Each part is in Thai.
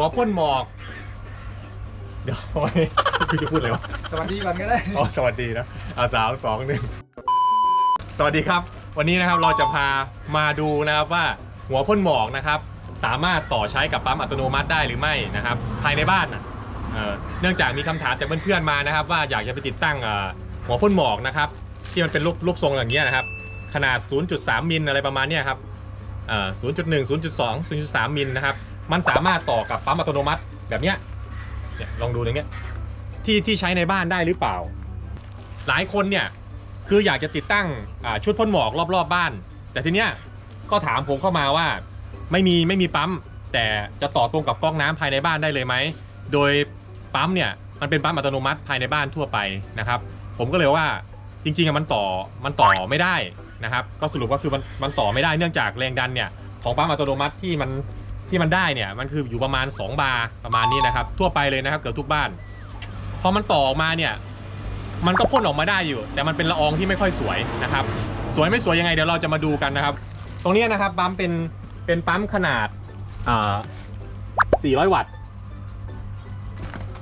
หัวพ่นหมอก เดี๋ยวเอาไว้พี่จะพูดอะไรวะสวัสดีก่อนก็ได้ อ๋อสวัสดีนะอาสาวสองหนึ่งสวัสดีครับ วันนี้นะครับเราจะพามาดูนะครับว่าหัวพ่นหมอกนะครับ สามารถต่อใช้กับปั๊มอัตโนมัติได้หรือไม่นะครับ ภายในบ้านน่ะเอ่อเนื่องจากมีคำถามจากเพื่อนๆมานะครับ ว่าอยากจะไปติดตั้งเอ่อหัวพ่นหมอกนะครับ ที่มันเป็นรูปรูปทรงอย่างเงี้ยนะครับ ขนาด 0.3 มิลอะไรประมาณเนี้ยครับเอ่อ0.1 0.2 0.3 มิลนะครับ มันสามารถต่อกับปั๊มอัตโนมัติแบบเนี้ยเนี่ยลองดูอย่างเงี้ยที่ที่ใช้ในบ้านได้หรือเปล่า หลายคนเนี่ยคืออยากจะติดตั้งชุดพ่นหมอกรอบๆบบ้าน แต่ทีเนี้ยก็ถามผมเข้ามาว่าไม่มีไม่มีปั๊ม แต่จะต่อตรงกับก๊อกน้ำภายในบ้านได้เลยไหมโดยปั๊มเนี่ยมันเป็นปั๊มอัตโนมัติภายในบ้านทั่วไปนะครับ ผมก็เลยว่าจริงๆอะมันต่อมันต่อไม่ได้นะครับ ก็สรุปก็คือมันมันต่อไม่ได้เนื่องจากแรงดันเนี่ยของปั๊มอัตโนมัติที่มัน ที่มันได้เนี่ยมันคืออยู่ประมาณ 2 บาร์ประมาณนี้นะครับ ทั่วไปเลยนะครับเกือบทุกบ้าน พอมันต่อออกมาเนี่ยมันก็พ่นออกมาได้อยู่ แต่มันเป็นละอองที่ไม่ค่อยสวยนะครับ สวยไม่สวยยังไงเดี๋ยวเราจะมาดูกันนะครับ ตรงนี้นะครับปั๊มเป็นเป็นปั๊มขนาดอ่า400 วัตต์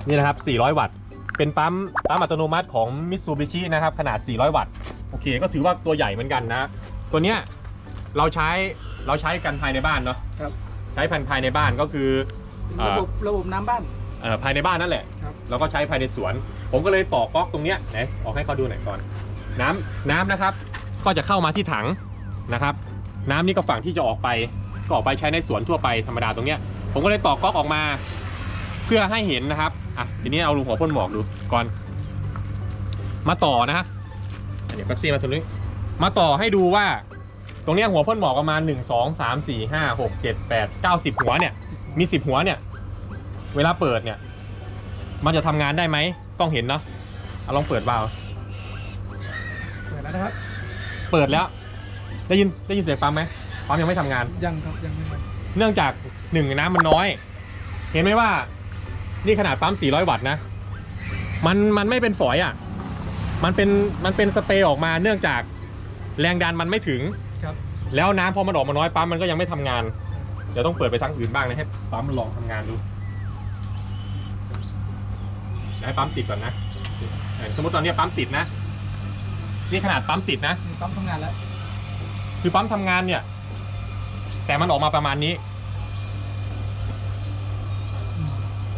นี่นะครับ 400 วัตต์ เป็นปั๊มปั๊มอัตโนมัติของ Mitsubishi นะครับขนาด 400 วัตต์โอเค ก็ถือว่าตัวใหญ่เหมือนกันนะ ตัวเนี้ยเราใช้เราใช้กันภายในบ้านเนาะครับ ช้ภายภายในบ้านก็คืออ่าระบบระบบน้ำบ้าน เอ่อภายในบ้านนั่นแหละ ครับ แล้วก็ใช้ภายในสวน ผมก็เลยต่อก๊อกตรงเนี้ยไหนออกให้เขาดูหน่อยก่อน น้ำน้ำนะครับ ก็จะเข้ามาที่ถังนะครับ น้ำนี่ก็ฝั่งที่จะออกไป ก็ออกไปใช้ในสวนทั่วไปธรรมดาตรงเนี้ย ผมก็เลยต่อก๊อกออกมา เพื่อให้เห็นนะครับ อะ ทีนี้เอาลูกหัวพ่นหมอกดูก่อน มาต่อนะฮะอันนี้แป๊บซี่มาตรงนี้ มาต่อให้ดูว่า ตรงเนี้ยหัวพ่นหมอกประมาณ 1 2 3 4 5 6 7 8 9 10 หัวเนี่ย มี 10 หัวเนี่ย เวลาเปิดเนี่ย มันจะทำงานได้ไหมกล้องเห็นเนาะเอาลองเปิดวาล์วเปิดแล้วนะครับ เปิดแล้ว ได้ยินได้ยินเสียงปั๊มไหมปั๊มยังไม่ทำงาน ยังครับยังไม่มาเนื่องจากหนึ่งน้ำมันน้อย เห็นไหมว่า นี่ขนาดปั๊ม 400 วัตต์นะ มันมันไม่เป็นฝอยอะ มันเป็นมันเป็นสเปรย์ออกมาเนื่องจากแรงดันมันไม่ถึง ครับ แล้วน้ำพอมันออกมาน้อยปั๊มมันก็ยังไม่ทำงาน เดี๋ยวต้องเปิดไปทางอื่นบ้างนะให้ปั๊มมันลองทำงานดูให้ปั๊มติดก่อนนะเออสมมติตอนนี้ปั๊มติดนะ นี่ขนาดปั๊มติดนะ มีปั๊มทำงานแล้ว คือปั๊มทำงานเนี่ย แต่มันออกมาประมาณนี้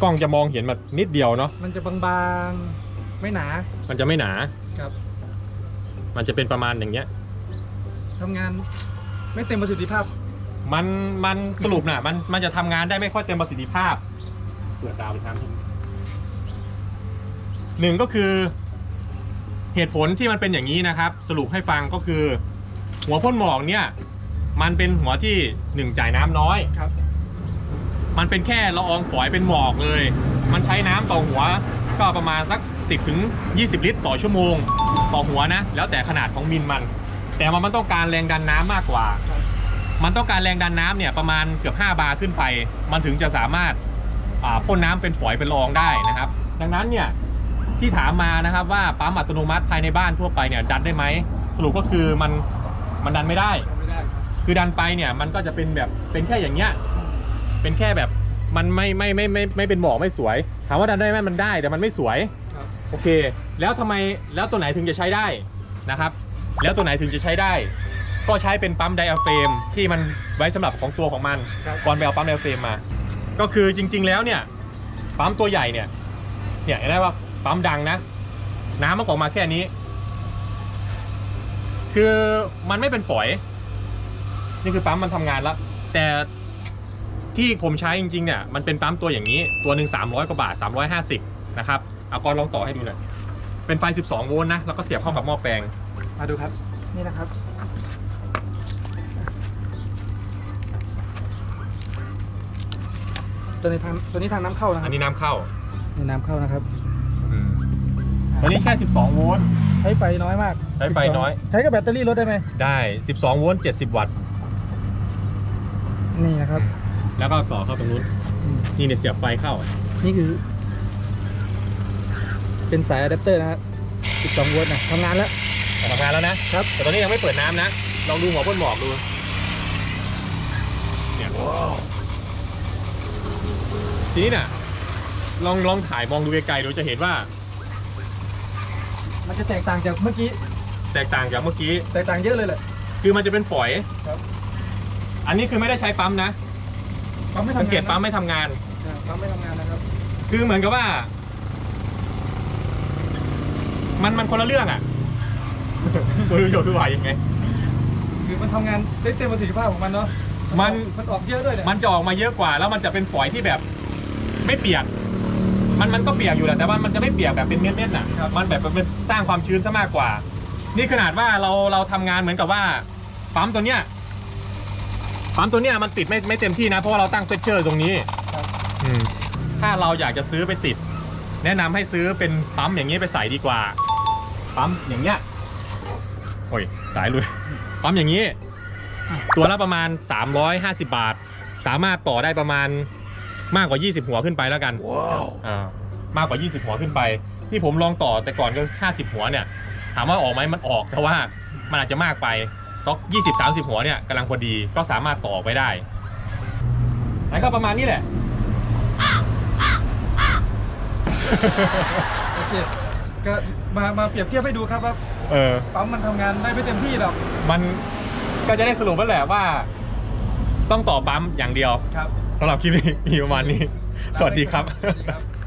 กล้องจะมองเห็นแบบนิดเดียวเนาะมันจะบางๆ ไม่หนา มันจะไม่หนา ครับ มันจะเป็นประมาณอย่างเงี้ย ทำงาน ไม่เต็มประสิทธิภาพ มันมันสรุปน่ะมันมันจะทำงานได้ไม่ค่อยเต็มประสิทธิภาพเปิดดาวไปทางที่หนึ่งก็คือ เหตุผลที่มันเป็นอย่างนี้นะครับ สรุปให้ฟังก็คือ หัวพ่นหมอกเนี่ยมันเป็นหัวที่หนึ่งจ่ายน้ำน้อย ครับ มันเป็นแค่ละอองฝอยเป็นหมอกเลย มันใช้น้ำต่อหัวก็ประมาณสัก 10ถึง20 ลิตรต่อชั่วโมง ต่อหัวนะ แล้วแต่ขนาดของมินมัน แต่ว่ามันต้องการแรงดันน้ำมากกว่าครับมันต้องการแรงดันน้ำเนี่ยประมาณเกือบ 5 บาร์ขึ้นไป มันถึงจะสามารถอ่าพ่นน้ำเป็นฝอยเป็นละอองได้นะครับ ดังนั้นเนี่ยที่ถามมานะครับว่าปั๊มอัตโนมัติภายในบ้านทั่วไปเนี่ยดันได้ไหมสรุปก็คือมันมันดันไม่ได้ทำไม่ได้ครับคือดันไปเนี่ยมันก็จะเป็นแบบเป็นแค่อย่างเงี้ยเป็นแค่แบบมันไม่ไม่ไม่ไม่ไม่เป็นหมอกไม่สวย ถามว่าดันได้ไหมมันได้แต่มันไม่สวย ครับ โอเค แล้วทำไมแล้วตัวไหนถึงจะใช้ได้นะครับ แล้วตัวไหนถึงจะใช้ได้ ก็ใช้เป็นปั๊มไดอะเฟรมที่มันไว้สำหรับของตัวของมันครับก่อนไปเอาปั๊มไดอะเฟรมมา ก็คือจริง ๆ แล้วเนี่ยปั๊มตัวใหญ่เนี่ยเนี่ยเห็นไหมว่าปั๊มดังนะ น้ำมันออกมาแค่นี้ คือมันไม่เป็นฝอย นี่คือปั๊มมันทำงานแล้ว แต่ที่ผมใช้จริงๆเนี่ยมันเป็นปั๊มตัวอย่างนี้ตัวหนึ่ง300 กว่าบาท 350 นะครับเอากอนลองต่อให้ดูหน่อยเป็นไฟ 12 โวลต์นะ แล้วก็เสียบเข้ากับหม้อแปลง มาดูครับนี่นะครับ ตัวนี้ทางตัวนี้ทางน้ำเข้านะคอัรันบนี้น้ำเข้านี่น้ำเข้านะครับ อืมตัวนี้แค่ 12 โวลต์ ใช้ไฟน้อยมากใช้ไฟน้อย ใช้กับแบตเตอรี่รถได้ไหมได้ 12 โวลต์70 วัตต์ นี่นะครับแล้วก็ต่อเข้าตรงนู้นนี่เนี่ยเสียบไฟเข้า นี่คือ เป็นสายอะแดปเตอร์นะครับ12โวลต์นะทำงานแล้ว ทำงานแล้วนะครับ แต่ตอนนี้ยังไม่เปิดน้ำนะ ลองดูหัวพ่นหมอกดูเนี่ยทีนี้เนี่ยลองลองถ่ายมองดูไกลๆดูจะเห็นว่า มันจะแตกต่างจากเมื่อกี้ แตกต่างจากเมื่อกี้ แตกต่างเยอะเลยแหละ คือมันจะเป็นฝอยครับ อันนี้คือไม่ได้ใช้ปั๊มนะ ปั๊มไม่ทำสังางนเกตปั๊มไม่ทำงาน อ่าปั๊มไม่ทำงานนะครับ คือเหมือนกับว่า มันมันคนละเรื่องอะ ไม่รู้จะอธิบายยังไง คือมันทำงานได้เต็มประสิทธิภาพของมันเนาะมัน มันออกเยอะด้วยเนี่ยมันจะออกมาเยอะกว่า แล้วมันจะเป็นฝอยที่แบบไม่เปียก มันมันก็เปียกอยู่แหละแต่ว่ามันจะไม่เปียกแบบเป็นเม็ดๆน่ะ มันแบบเป็นสร้างความชื้นซะมากกว่า นี่ขนาดว่าเราเราทำงานเหมือนกับว่าปั๊มตัวเนี้ยปั๊มตัวเนี้ยมันติดไม่ไม่เต็มที่นะ เพราะว่าเราตั้งเพชเชอร์ตรงนี้อืมถ้าเราอยากจะซื้อไปติด แนะนำให้ซื้อเป็นปั๊มอย่างนี้ไปใส่ดีกว่าปั๊มอย่างเงี้ย โอ้ยสายลุยปั๊มอย่างนี้ ตัวละประมาณ 350 บาท สามารถต่อได้ประมาณมากกว่า 20 หัวขึ้นไปแล้วกันอ่ามากกว่า 20 หัวขึ้นไป ที่ผมลองต่อแต่ก่อนก็ 50 หัวเนี่ย ถามว่าออกไหมมันออกแต่ว่ามันอาจจะมากไปต้อง20 30 หัวเนี่ยกำลังพอดีก็สามารถต่อไปได้นั่นก็ประมาณนี้แหละโอเค ก็มามาเปรียบเทียบให้ดูครับว่าเออ ปั๊มมันทำงานได้ไม่เต็มที่หรอกมันก็จะได้สรุปแล้วแหละว่า ต้องต่อปั๊มอย่างเดียวครับสำหรับคลิปนี้มีประมาณนี้ สวัสดีครับ สวัสดีครับ